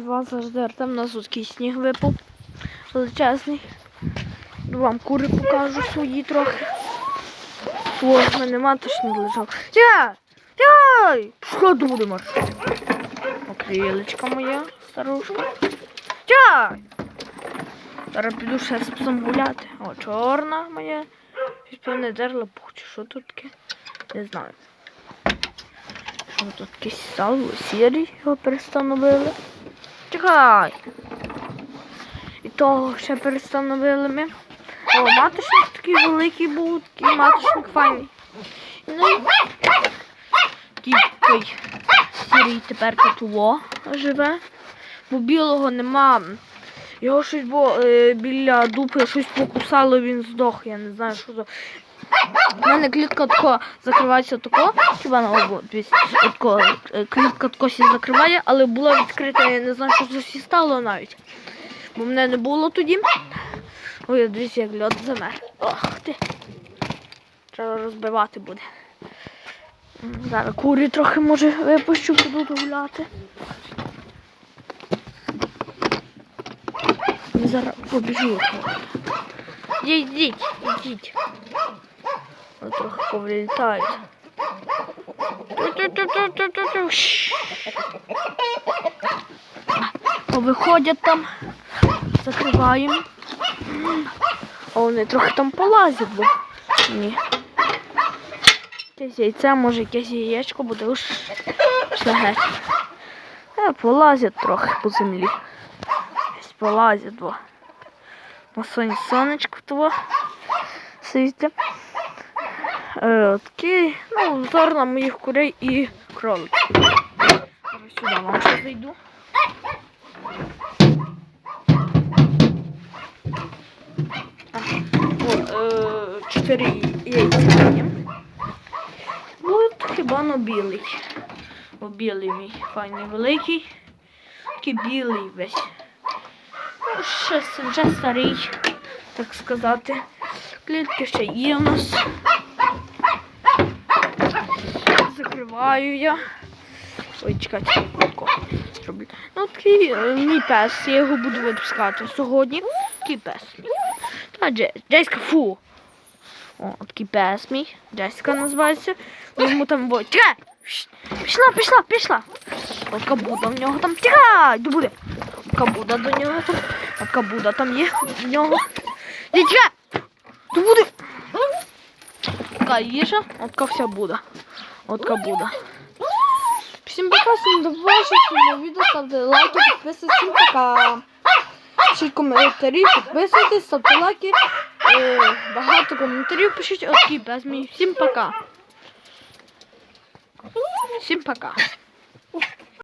з вас завжди Артем. У нас такий сніг випав. Величезний. Вам кури покажу свої трохи. О, в мене маточник лежав. Я! Яй! Що туди марш? Окрілечка моя, старушка. Яй! Зараз піду ще з псом гуляти. О, чорна моя. Щось певне дерево пух, чи що тут таке? Не знаю. Що тут якийсь стало сірий, його перестановили. Чекай! І того ще перестановили ми. О, маточник такий великий був, такий маточник файний. Ну такий сірий тепер тут живе. Бо білого нема. Його щось було е, біля дупи щось покусало, він здох. Я не знаю, що за. У мене клітка тако закривається тако, хіба на обу, е, клітка тако закриває, але була відкрита, я не знаю, що це стало навіть. Бо мене не було тоді. Ой, дивіться, як льод замер. Ох ти. Треба розбивати буде. Зараз курі трохи може випущу, буду гуляти. Зараз побіжу. Йдіть, йдіть. Вони трохи. Шш. Повиходять там, закриваємо. А вони трохи там полазять, бо ні. Якесь яйце, може якесь яєчко буде уж геть. Е, полазять трохи по землі. Десь полазять, бо на сонечко того світить. Е, такі, ну, взор на моїх курей і кроликів. Зараз сюди вам ще зайду. Е, чотири яйця є. От хіба на білий. О, білий мій файний великий. Такий білий весь. Ну, ще, вже старий, так сказати. Клітки ще є у нас. Закриваю я. Ой, чекайте, зроблю. Ну, такий е, мій пес, я його буду випускати сьогодні. Такий пес. Та Дже- Джеська, фу. О, такий пес мій. Джеська називається. Йому там бо. Чекай! Пішла, пішла, пішла. От кабуда в нього там. Тікай! До буде. От Кабуда до нього там. От кабуда там є в нього. Тікай! До буде. Така їжа, отка вся буде. Отка буде. Всім пока, всім до побачення, відео ставте лайки, підписуйтесь, всім пока. Пишіть коментарі, підписуйтесь, ставте лайки. Е, багато коментарів пишіть. От без мій. Всім пока. Всім пока.